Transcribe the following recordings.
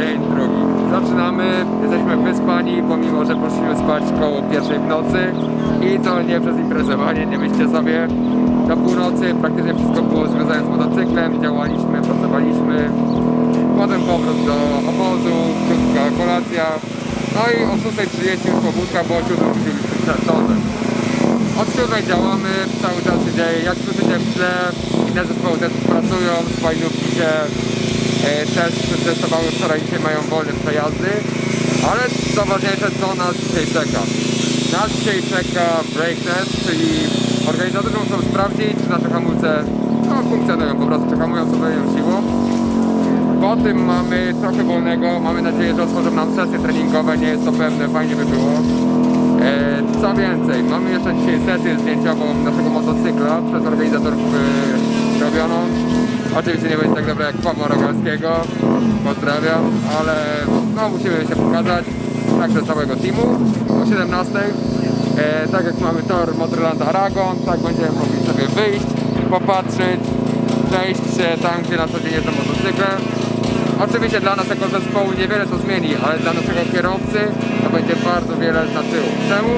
Dzień drugi. Zaczynamy, jesteśmy wyspani, pomimo że poszliśmy spać koło pierwszej w nocy i to nie przez imprezowanie, nie myślcie sobie. Do północy praktycznie wszystko było związane z motocyklem, działaliśmy, pracowaliśmy. Potem powrót do obozu, krótka kolacja. No i o 6.30 już pobudka, bo o 7 musimy być przed sądem. Od 7 działamy, cały czas się dzieje. Jak słyszycie w tle, inne zespoły też pracują, spajnówki się też testowały wczoraj, dzisiaj mają wolne przejazdy. Ale co ważniejsze, co nas dzisiaj czeka? Nas dzisiaj czeka brake test, czyli organizatorzy muszą sprawdzić, czy nasze hamulce no, funkcjonują, po prostu czy hamują sobie siłą. Po tym mamy trochę wolnego, mamy nadzieję, że otworzą nam sesje treningowe, nie jest to pewne, fajnie by było. E, co więcej, mamy jeszcze dzisiaj sesję zdjęciową naszego motocykla przez organizatorów e, robioną. Oczywiście nie będzie tak dobra jak Pawła Rogalskiego, pozdrawiam, ale no musimy się pokazać, także całego teamu o 17. E, tak jak mamy tor Motorland Aragon, tak będziemy mogli sobie wyjść, popatrzeć, przejść się tam, gdzie na co dzień jeżdżę motocyklem. Oczywiście dla nas jako zespołu niewiele to zmieni, ale dla naszego kierowcy to będzie bardzo wiele znaczyło. Czemu?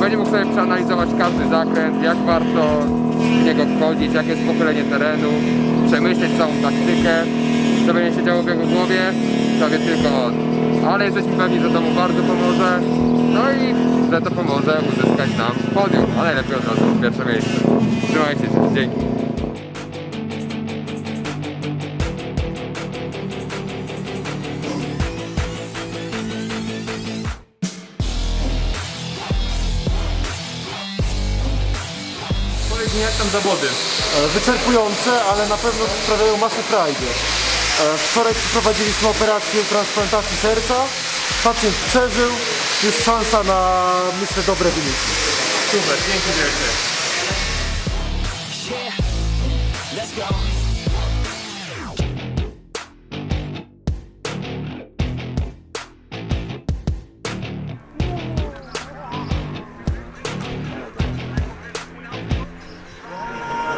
Będzie mógł sobie przeanalizować każdy zakręt, jak warto w niego wchodzić, jakie jest pochylenie terenu, przemyśleć całą taktykę, co będzie się działo w jego głowie, to tylko on. Ale jesteśmy pewni, że to mu bardzo pomoże, no i że to pomoże uzyskać nam podium, a najlepiej od razu pierwsze miejsce. Trzymajcie się, dzięki. Powiedz mi jak tam zawody? E, Wyczerpujące, ale na pewno sprawiają masę frajdy. E, Wczoraj przeprowadziliśmy operację transplantacji serca. Pacjent przeżył. Jest szansa na, myślę, dobre wyniki. Super, dzięki wielkie.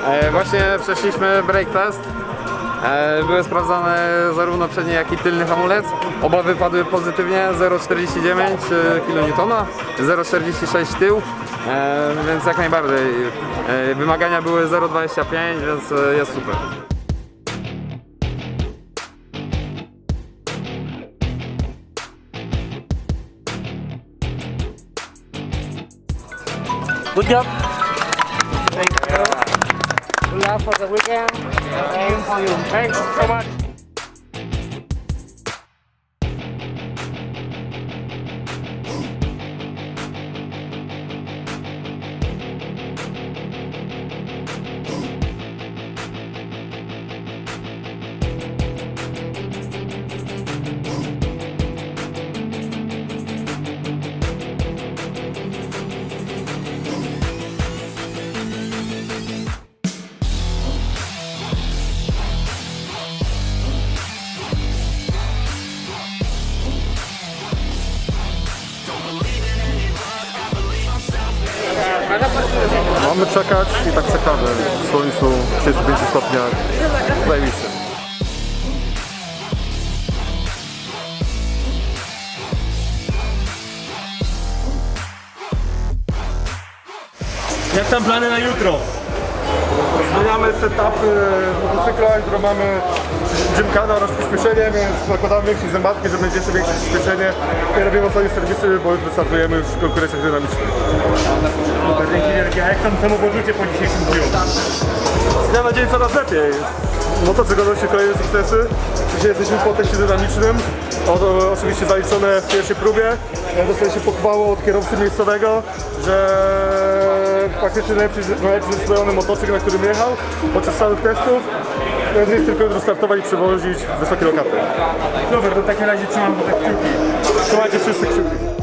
E, Właśnie przeszliśmy break test. E, Były sprawdzane zarówno przedni, jak i tylny hamulec. Oba wypadły pozytywnie, 0,49 kN, 0,46 tył, e, więc jak najbardziej. E, Wymagania były 0,25, więc e, jest super. Good job. Thank you. For the weekend. Thanks for you. Thanks so much. Mamy czekać i tak czekamy. W słońcu, 35 stopniach. Zajebiście. Jak tam plany na jutro? Zmieniamy setupy motocykla, które mamy gymkana oraz przyspieszenie, więc nakładamy większej zębatki, że będzie jeszcze większe przyspieszenie. I robimy ostatnie serwisy, bo już wystartujemy już w konkurencjach dynamicznych. Super, dzięki wielkie. A jak tam samopoczucie po dzisiejszym dniu? Z dnia na dzień coraz lepiej. Motocykl odnosi kolejne sukcesy. Dzisiaj jesteśmy po teście dynamicznym. O, oczywiście zaliczone w pierwszej próbie. Dostaliśmy pochwałę od kierowcy miejscowego, że faktycznie najlepszy, najlepszy zbrojony motocykl, na którym jechał podczas całych testów. Więc jest tylko jutro startować i przewozić wysokie lokaty. Super, to w takim razie trzymam za kciuki. Trzymajcie wszyscy kciuki.